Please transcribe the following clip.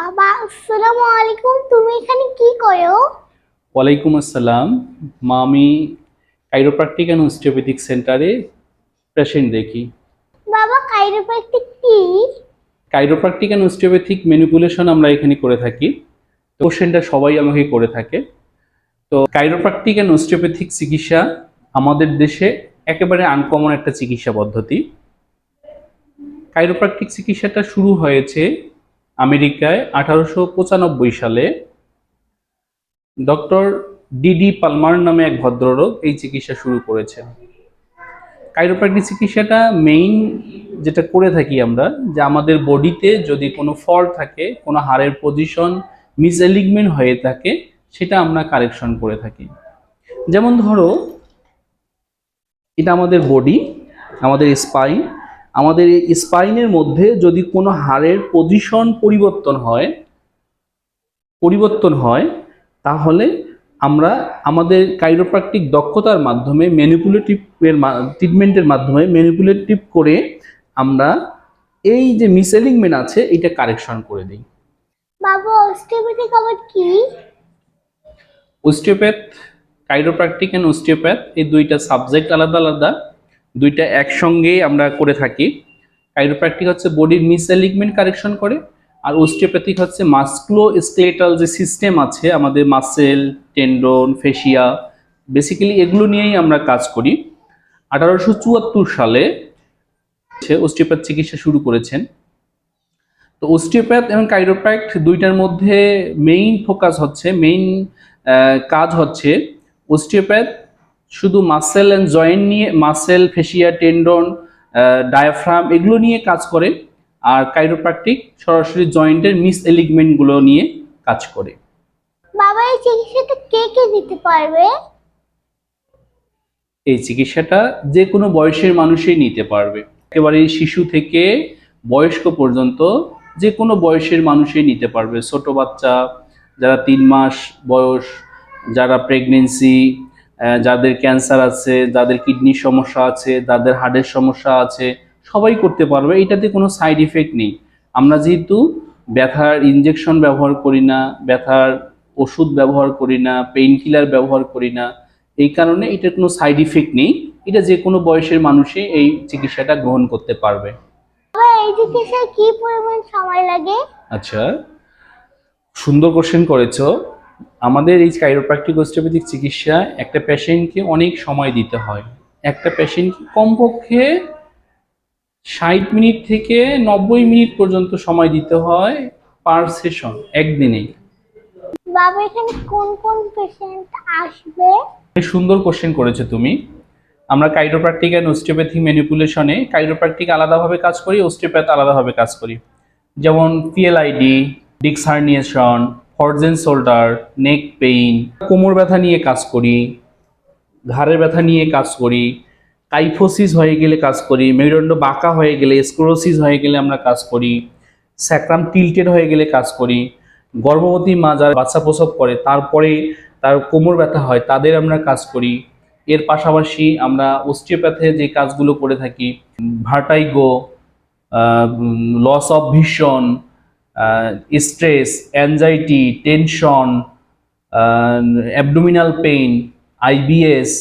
বাবা আসসালামু আলাইকুম। তুমি এখানে কি করো? ওয়ালাইকুম আসসালাম। মা আমি কাইরোপ্রাকটিক অ্যান্ড ওস্টিওপ্যাথিক সেন্টারে পেশেন্ট দেখি। বাবা কাইরোপ্র্যাকটিক কি? কাইরোপ্রাকটিক অ্যান্ড ওস্টিওপ্যাথিক ম্যানিপুলেশন আমরা এখানে করে থাকি। তো পেশেন্টরা সবাই আমাকে করে থাকে। তো কাইরোপ্রাকটিক অ্যান্ড ওস্টিওপ্যাথিক চিকিৎসা আমাদের দেশে একেবারে আনকমন একটা চিকিৎসা পদ্ধতি। কাইরোপ্রাকটিক চিকিৎসাটা শুরু হয়েছে আমেরিকায় আঠারোশো পঁচানব্বই সালে ডক্টর ডিডি পালমার নামে এক ভদ্রলোক এই চিকিৎসা শুরু করেছেন। কাইরোপ্র্যাকটিক চিকিৎসাটা মেইন যেটা করে থাকি আমরা, যে আমাদের বডিতে যদি কোনো ফল্ট থাকে, কোনো হাড়ের পজিশন মিসএলিগমেন্ট হয়ে থাকে, সেটা আমরা কারেকশন করে থাকি। যেমন ধরো, এটা আমাদের বডি আমাদের স্পাইন আমাদের এই স্পাইনের মধ্যে যদি কোনো হাড়ের পজিশন পরিবর্তন হয় পরিবর্তন হয় তাহলে আমরা আমাদের কাইরোপ্রাকটিক দক্ষতার মাধ্যমে ম্যানিপুলেটিভের ট্রিটমেন্টের মাধ্যমে ম্যানিপুলেটিভ করে আমরা এই যে মিসএলিংমেন্ট আছে এটা কারেকশন করে দিই। বাবা অস্টিওপ্যাথিক আবার কি? ওস্টিওপ্যাথ কাইরোপ্রাকটিক অ্যান্ড ওস্টিওপ্যাথ এই দুইটা সাবজেক্ট আলাদা আলাদা। দুইটা একসঙ্গেই আমরা করে থাকি। কাইরোপ্রাকটিক হচ্ছে বডির মিসএলিগমেন্ট কারেকশন করে, আর ওস্টিওপ্যাথিক হচ্ছে মাস্কুলো স্কেলেটাল যে সিস্টেম আছে, আমাদের মাসেল টেন্ডন ফেসিয়া বেসিক্যালি এগুলো নিয়েই আমরা কাজ করি। আঠারোশো চুয়াত্তর সালে ওস্টিওপ্যাথ চিকিৎসা শুরু করেছেন। তো ওস্টিওপ্যাথ এবং কাইরোপ্র্যাক্ট দুইটার মধ্যে মেইন ফোকাস হচ্ছে মেইন কাজ হচ্ছে ওস্টিওপ্যাথ শুধু মাসেল অ্যান্ড জয়েন্ট নিয়ে মাসেল ফেসিয়া টেন্ডন ডায়াফ্রাম এগুলো নিয়ে কাজ করে আর কাইরোপ্র্যাকটিক সরাসরি জয়েন্টের মিস এলিগমেন্টগুলো নিয়ে কাজ করে। বাবা এই চিকিৎসাটা কে কে দিতে পারবে? এই চিকিৎসাটা যে কোনো বয়সের মানুষই নিতে পারবে। একেবারে শিশু থেকে বয়স্ক পর্যন্ত যে কোনো বয়সের মানুষই নিতে পারবে। ছোট বাচ্চা যারা তিন মাস বয়স যারা প্রেগনেন্সি যাদের ক্যান্সার আছে যাদের কিডনির সমস্যা আছে যাদের হার্টের সমস্যা আছে সবাই করতে পারবে। এটাতে কোনো সাইড ইফেক্ট নেই। আমরা যেহেতু ব্যথার ইনজেকশন ব্যবহার করি না ব্যথার ওষুধ ব্যবহার করি না পেইন কিলার ব্যবহার করি না এই কারণে এটার কোনো সাইড ইফেক্ট নেই। এটা যে কোনো বয়সের মানুষই এই চিকিৎসাটা গ্রহণ করতে পারবে। এই চিকিৎসায় কি পরিমাণ সময় লাগে? আচ্ছা সুন্দর কোশ্চেন করেছ। আমাদের এই কাইরোপ্র্যাকটিক ওস্টিওপ্যাথিক চিকিৎসা একটা পেশেন্টকে অনেক সময় দিতে হয়। একটা পেশেন্টকে কমপক্ষে ষাট মিনিট থেকে নব্বই মিনিট পর্যন্ত সময় দিতে হয় পার সেশন একদিনেই। বাবা এখানে কোন কোন পেশেন্ট আসবে? সুন্দর কোশ্চেন করেছ তুমি। আমরা কাইরোপ্র্যাকটিক অ্যান্ড ওস্টিওপ্যাথিক ম্যানিপুলেশনে কাইরোপ্র্যাকটিক আলাদাভাবে কাজ করি ওস্টিওপ্যাথ আলাদাভাবে কাজ করি। যেমন পিএলআইডি ডিক্স herniation frozen shoulder neck pain কোমর ব্যথা নিয়ে কাজ করি, ঘাড়ের ব্যথা নিয়ে কাজ করি কাইফোসিস হয়ে গেলে কাজ করি, মেরুদণ্ড বাঁকা হয়ে গেলে স্ক্রোসিস হয়ে গেলে আমরা কাজ করি স্যাক্রাম টিল্টেড হয়ে গেলে কাজ করি, গর্ভবতী মা যারা বাচ্চা প্রসব করে, তারপরে তার কোমর ব্যথা হয়, তাদের আমরা কাজ করি। এর পাশাপাশি আমরা অস্টিওপ্যাথে যে কাজগুলো করে থাকি vertigo loss of vision stress anxiety tension abdominal pain IBS